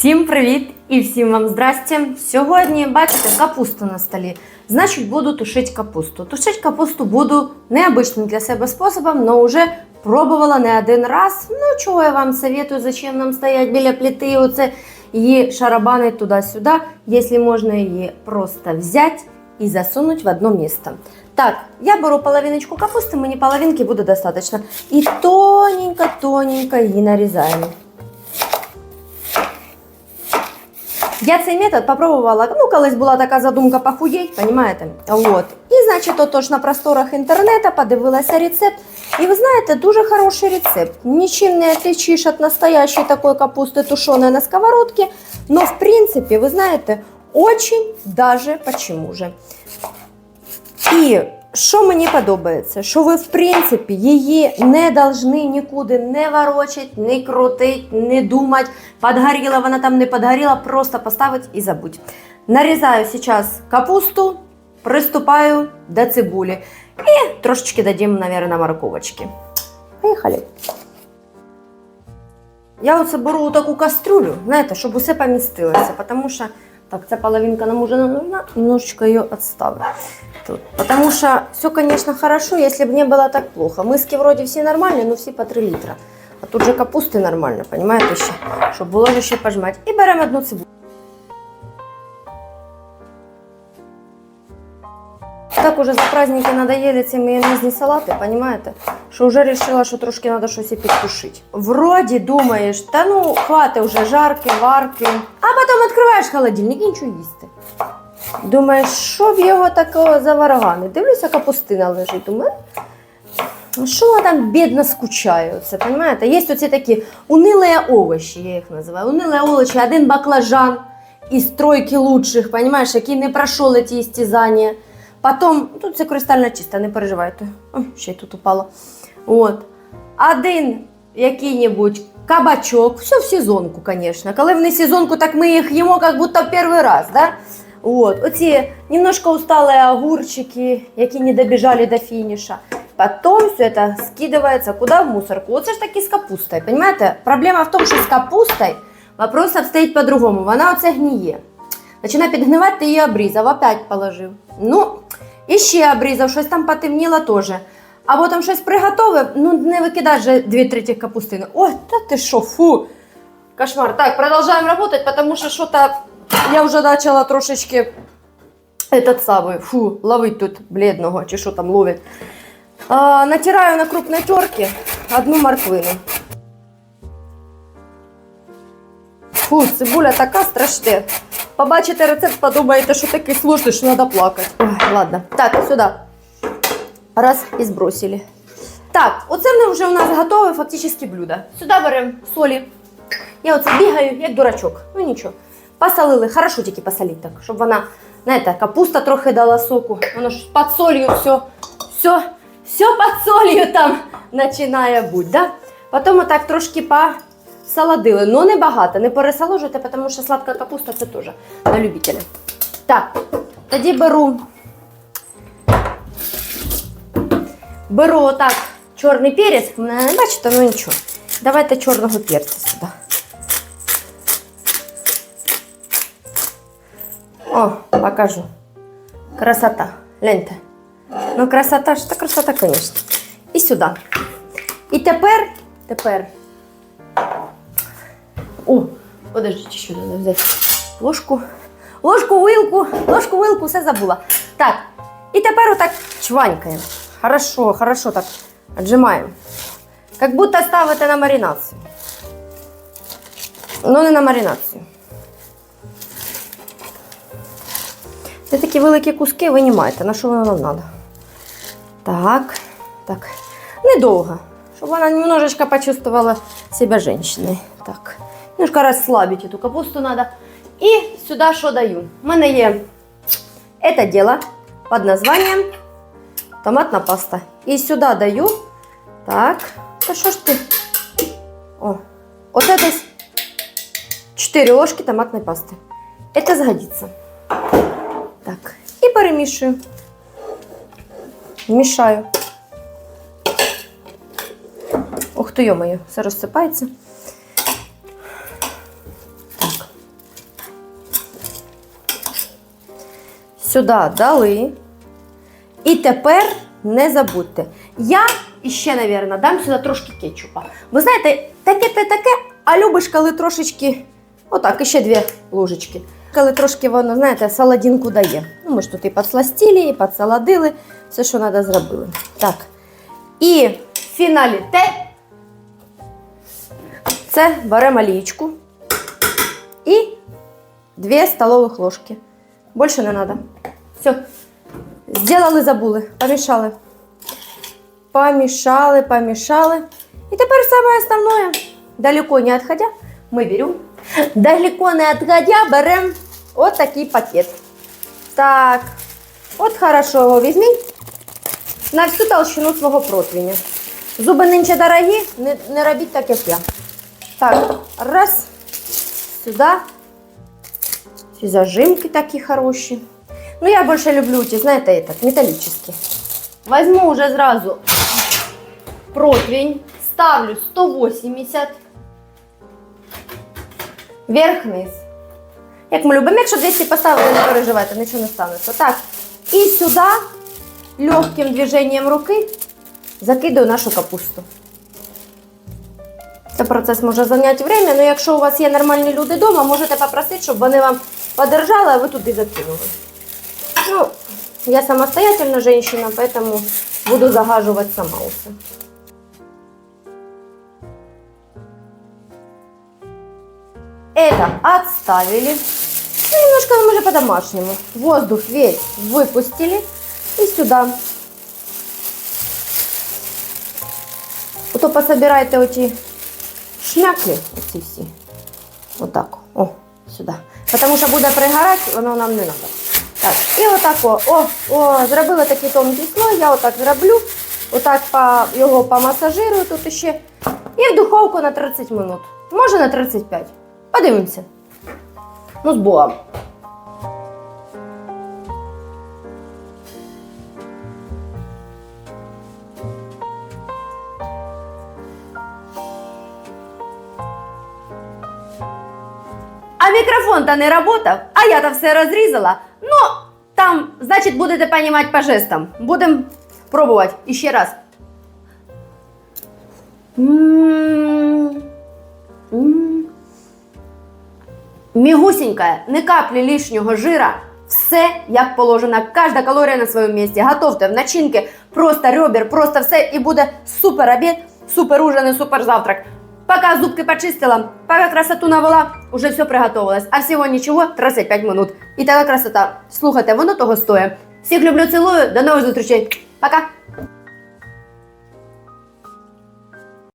Всім привіт і всім вам здрасте. Сьогодні, бачите, капуста на столі. Значить, буду тушити капусту. Тушити капусту буду необычним для себе способом, але вже пробувала не один раз. Ну, чого я вам советую, зачем нам стоять біля плити, оце її шарабанить туди-сюди, якщо можна її просто взяти і засунути в одно місце. Так, я беру половиночку капусти, мені половинки буде достатньо. І тоненько-тоненько її нарізаємо. Я цей метод попробувала, ну, колись була така задумка похудеть, понимаєте? От. І, значить, отож на просторах інтернету подивилася рецепт. І ви знаєте, дуже хороший рецепт. Нічим не отличишь от настоящей такой капусты, тушеной на сковородке. Но, в принципе, вы знаете, очень даже почему же. І що мені подобається, що ви, в принципі, її не должны нікуди не ворочать, не крутить, не думать, подгоріла вона там, не подгоріла, просто поставить і забудь. Нарізаю зараз капусту, приступаю до цибулі. І трошечки дадим, наверное, морковочки. Поїхали. Я оце беру таку кастрюлю, знаєте, щоб усе помістилося, тому що так, ця половинка нам уже не нужна, немножечко її відставлю. Тут. Потому что все, конечно, хорошо, если бы не было так плохо. Миски вроде все нормальные, но все по 3 литра. А тут же капусти нормально, понимаете, ще, щоб було же ще пожмати. І беремо одну цибулю. Так уже за праздники надоели ці майонезні салати, понимаете? Що вже решила, що трошки треба щось і підтушити. Вроді думаєш, та ну хватить вже жарки, варки. А потім відкриваєш холодильник і нічого їсти. Думаєш, що б його такого за заваргани? Дивлюся, капустина лежить. Думаю, «Ну, що там бідно скучає. Оце, понимаєте? Є оці такі унилі овочі, я їх називаю. Унилі овочі, один баклажан із тройки лучших, понимаєш, який не пройшов ці істязання. Потім, тут це кристально чисто, не переживайте. О, ще й тут упало. От. Один який-небудь кабачок, все в сезонку, звісно. Коли в не сезонку, так ми їх їмо, як будто в перший раз. Да? Вот. Оці немножко усталые огурчики, які не добежали до финиша. Потом все это скидывается куда? В мусорку. Вот це ж таки з капустою. Понимаете? Проблема в тому, що з капустою вопрос обстоїть по-другому. Вона оце гніє. Починає підгнивати, ти її обрізав, опять положив. Ну, і ще обрізав, щось там потемніло теж. Або там щось приготовив, ну не викидай же дві треті капустини. Ой, та ти що, фу. Кошмар. Так, продолжаем работать, потому что что-то я вже почала трошечки этот самый, фу, ловить тут бледного, чи що там ловить. А, натираю на крупной терке одну морквину. Фу, цибуля така страшне. Побачите рецепт, подумаєте, що такий сложний, що треба плакати. Ой, ладно. Так, сюди. Раз і збросили. Так, оце вже у нас готове фактично блюдо. Сюди беремо солі. Я оце бігаю, як дурачок. Ну нічого. Посолили, хорошо тільки посоліть так, щоб вона, знаєте, капуста трохи дала соку. Воно ж під солью все, все, все під солью там починає бути. Да? Потім отак трошки посолодили. Ну не багато, не пересоложуйте, тому що сладка капуста це теж на любителя. Так, тоді беру. Беру отак чорний перець. Ви не бачите, ну нічого. Давайте чорного перця сюди. О, покажу. Красота. Гляньте. Ну, красота та красота, звісно. І сюди. І тепер, тепер. О, подождіть, що треба взяти. Ложку. Ложку, вилку, ложку, вилку, все забула. Так. І тепер отак чванькаємо. Хорошо, хорошо так отжимаємо. Как будто ставите на маринацію. Ну, не на маринацію. Це такі великі куски винімайте, на що воно нам треба. Так, так. Недовго, щоб вона немножечко почувствовала себя женщиной. Так. Немножко расслабить эту капусту надо. І сюди що даю? У мене є это дело под названием томатна паста. І сюди даю. Так. Та що ж ти? О, оце десь 4 ложки томатної пасти. Это згодиться. Так, і перемішую. Мішаю. Ух ти, йо-моє, все розсипається. Сюди дали. І тепер не забудьте. Я іще, мабуть, дам сюди трошки кетчупа. Ви знаєте, таке те таке, а любиш, коли трошечки, отак, іще дві ложечки. Коли трошки воно, знаєте, саладинку дає. Ну, ми ж тут і підсластили, і підсаладили, все, що треба, зробили. Так. І в фіналі те. Це беремо олійку і 2 столових ложки. Більше не треба. Все. Сделали, забули, помішали. Помішали, помішали. І тепер саме основне, далеко не відходя, ми беремо. Далеко не відходя, беремо от такий пакет. Так, от хорошо його візьміть на всю толщину свого противня. Зуби нинче дорогі, не, не робіть так, як я. Так, раз, сюди. Ці зажимки такі хороші. Ну, я більше люблю ті, знаєте, этот, металлический. Возьму уже зразу противень, ставлю 180. Вверх-вниз. Як ми любимо, якщо 200 поставили, не переживайте, нічого не станеться. Так. І сюди легким движенням руки закидаю нашу капусту. Це процес може зайняти время, але якщо у вас є нормальні люди вдома, можете попросити, щоб вони вам подержали, а ви туди закинули. Ну, я самостоятельная женщина, поэтому буду загаживать сама усе. Это отставили. Ну, немножко мы уже по-домашнему. Воздух весь выпустили. И сюда. Ото пособирайте оті шмяки, оці всі. Отак. О, сюди. Тому що буде пригорати, воно нам не треба. Так, і отако. О, о, зробила такий тонкий слой, я отак зроблю. Отак по, його помасажирую тут ще. І в духовку на 30 минут. Може на 35. Подивимося. Ну, з Богом. А мікрофон-то не работав, а я-то все розрізала. Ну, там, значить, будете розуміти по жестам. Будемо пробувати іще раз. М. М. Не каплі лишнього жира. Все як положено, кожна калорія на своєму місці. Готовте в начинки, просто ребер, просто все, і буде супер обід, супер ужин і супер завтрак. Пока зубки почистила, пока красоту навела, уже все приготовилось. А всього нічого 35 минут. І така красота. Слухайте, воно того стоє. Всіх люблю, цілую, до нових зустрічей. Пока!